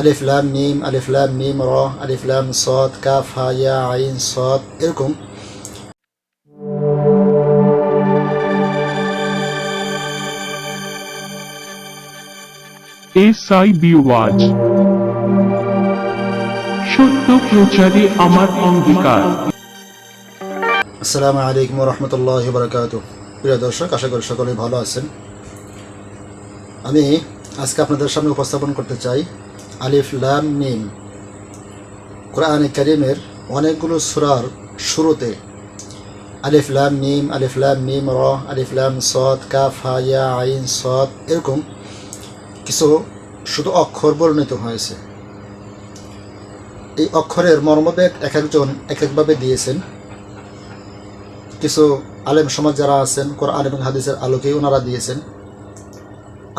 আলিফ লাম মিম আলিফ লাম মিম র আলিফ লাম সদ কাফ হা ইয়া আইন সদ এরকম এসআইবি ওয়াজ সত্য প্রচারে আমার অঙ্গীকার। আসসালামু আলাইকুম রহমতুল্লাহ বারকাত প্রিয় দর্শক আশা করি সকলেই ভালো আছেন। আমি আজকে আপনাদের সামনে উপস্থাপন করতে চাই আলিফ লাম মিম। কোরআনে করিমের অনেকগুলো সুরার শুরুতে আলিফ লাম মিম, আলিফ লাম মিম, র, আলিফ লাম সদ, কাফ ইয়া, আইন, সদ এরকম কিছু শুধু অক্ষর বর্ণিত হয়েছে। এই অক্ষরের মর্মবেদ এক একজন এক একভাবে দিয়েছেন। কিছু আলেম সমাজ যারা আছেন, কোরআন এবং হাদিসের আলোকেই ওনারা দিয়েছেন।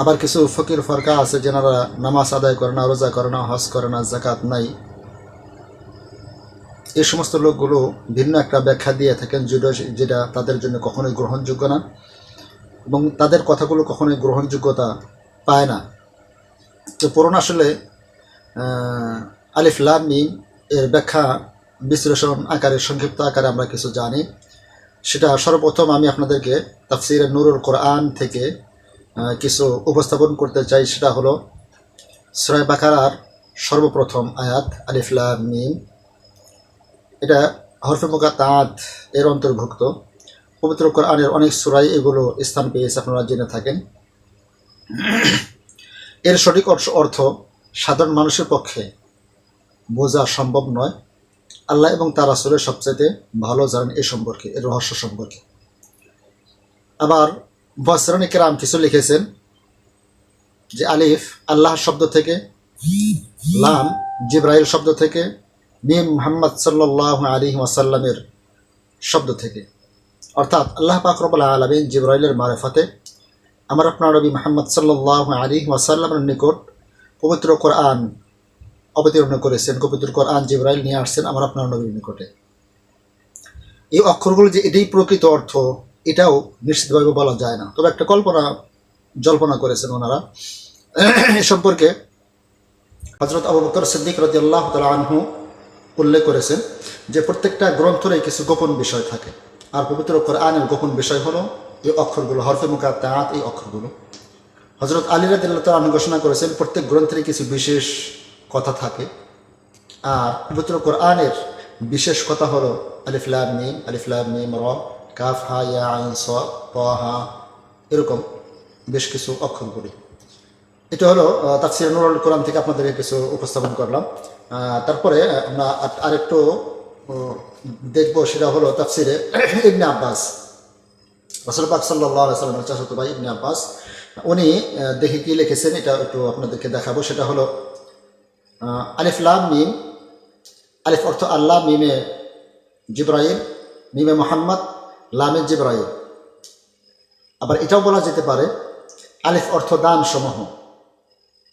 আবার কিছু ফকির ফরকা আছে যেনারা নামাজ আদায় করে না, রোজা করে না, হজ করে না জাকাত নাই। এই সমস্ত লোকগুলো ভিন্ন একটা ব্যাখ্যা দিয়ে থাকেন যেটা যেটা তাদের জন্য কখনোই গ্রহণযোগ্য না এবং তাদের কথাগুলো কখনোই গ্রহণযোগ্যতা পায় না। তো পুরোনো আসলে আলিফ লাম মিম এর ব্যাখ্যা বিশ্লেষণ আকারে, সংক্ষিপ্ত আকারে আমরা কিছু জানি। সেটা সর্বপ্রথম আমি আপনাদেরকে তাফসিরের নুরুল কোরআন থেকে কিছু উপস্থাপন করতে চাই সেটা হলো সুরায় বাকারার সর্বপ্রথম আয়াত আলিফলা মিম। এটা হরফে মুকা তাঁত এর অন্তর্ভুক্ত। পবিত্র কোরআনের অনেক সুরাই এগুলো স্থান পেয়েছে, আপনারা জেনে থাকেন। এর সঠিক অর্থ- সাধারণ মানুষের পক্ষে বোঝা সম্ভব নয়। আল্লাহ এবং তার আসলে সবচাইতে ভালো জানেন এই সম্পর্কে, এর রহস্য সম্পর্কে। আবার বসরানি কেরাম কিছু লিখেছেন যে আলিফ আল্লাহ শব্দ থেকে, লাম, জিব্রাইল শব্দ থেকে, মিম মোহাম্মদ সাল্লাহ আলী ওয়াসাল্লামের শব্দ থেকে। অর্থাৎ আল্লাহ পাকরবুল্লাহ আলমিন জিব্রাইলের মারেফাতে আমার আপনার নবী মোহাম্মদ সাল্লাহ আলী ওয়াসাল্লামের নিকট পবিত্র কোরআন অবতীর্ণ করেছেন, পবিত্র কোরআন জিব্রাইল নিয়ে আসছেন আমার আপনার নবীর নিকটে। এই অক্ষরগুলো যে এটাই প্রকৃত অর্থ এটাও নিশ্চিতভাবে বলা যায় না। তবে একটা কল্পনা, জল্পনা করেছেন ওনারা। এ সম্পর্কে হজরত আবু বকর সিদ্দিক রাজি আল্লাহ আনহু উল্লেখ করেছেন যে প্রত্যেকটা গ্রন্থরে কিছু গোপন বিষয় থাকে। আর পবিত্র কোরআনের গোপন বিষয় হলো এই অক্ষরগুলো, হরফে মুখা তাঁত এই অক্ষরগুলো। হজরত আলী রাদিল্লাহ তালা ঘোষণা করেছেন, প্রত্যেক গ্রন্থের কিছু বিশেষ কথা থাকে। আর পবিত্র কোরআনের বিশেষ কথা হলো আলিফলাম মিম আলিফলাম মিম, র কাফ হা ইয়া, আইন স প হা এরকম বেশ কিছু অক্ষর করি এটা হলো তাফসির নুরুল কোরআন থেকে আপনাদেরকে কিছু উপস্থাপন করলাম। তারপরে আমরা আরেকটু দেখব সেটা হলো তাফসিরে ইবনে আব্বাস। রসুল পাক সাল্লাহ সাল্লামের চাষত ভাই ইবনে আব্বাস, উনি দেখে কি লিখেছেন, এটা একটু আপনাদেরকে দেখাবো। সেটা হলো আলিফ, লাম, মিম। আলিফ অর্থ আল্লাহ, মিমে জিব্রাইল, মিমে মোহাম্মদ লামে জিব্রাইল। আবার এটাও বলা যেতে পারে, আলিফ অর্থ দান সমূহ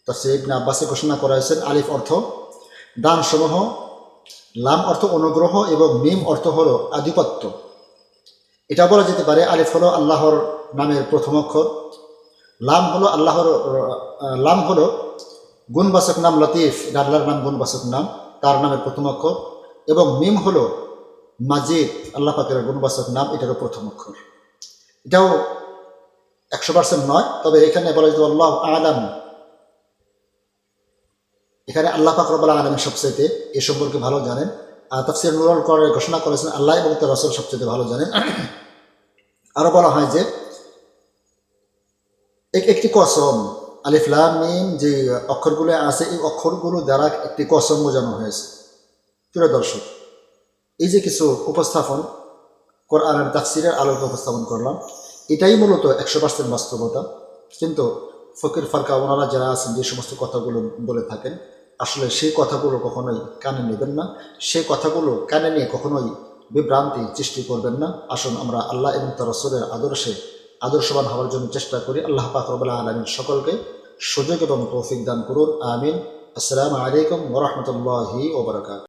তফসির ইবনে আব্বাসে ঘোষণা করা হয়েছে আলিফ অর্থ দান সমূহ লাম অর্থ অনুগ্রহ এবং মিম অর্থ হলো আধিপত্য। এটা বলা যেতে পারে, আলিফ হলো আল্লাহর নামের প্রথম অক্ষর। লাম হলো আল্লাহর, লাম হলো গুণবাচক নাম, লতিফ। এটা নাম, গুণবাচক নাম, তার নামের প্রথম অক্ষর। এবং মিম হলো মাজিদ, আল্লাহ পাকের গুণবাচক নাম, এটারও প্রথম অক্ষর। এটাও একশো পার্সেন্ট নয়, তবে এখানে বলা যেত আল্লাহ আলাম। এখানে আল্লাহ পাক রব্বাল আলমের সবচেয়ে এ সম্পর্কে ভালো জানেন। আর তাফসির নুরুল করে ঘোষণা করেছেন, আল্লাহ এবং তার রসুল সবচেয়ে ভালো জানেন। আরও বলা হয় যে, এক একটি কসম, আলিফ, লাম, মিম, যে অক্ষরগুলো আছে, এই অক্ষরগুলো দ্বারা একটি কসম বোঝানো হয়েছে। প্রিয় দর্শক এই যে কিছু উপস্থাপন কোরআনের তাফসিরের আলোকে উপস্থাপন করলাম, এটাই মূলত একশো পার্সেন্ট বাস্তবতা। কিন্তু ফকির ফারকা ওনারা যারা আছেন, যে সমস্ত কথাগুলো বলে থাকেন, আসলে সেই কথাগুলো কখনোই কানে নেবেন না। সেই কথাগুলো কানে নিয়ে কখনোই বিভ্রান্তি সৃষ্টি করবেন না। আসুন আমরা আল্লাহ এবং তার রসুলের আদর্শে আদর্শবান হওয়ার জন্য চেষ্টা করি। আল্লাহ পাক রব্বুল আলমিন সকলকে সুযোগ এবং তৌফিক দান করুন। আমিন। আসসালামু আলাইকুম ওরহমতুল্লাহি ওবরাকাত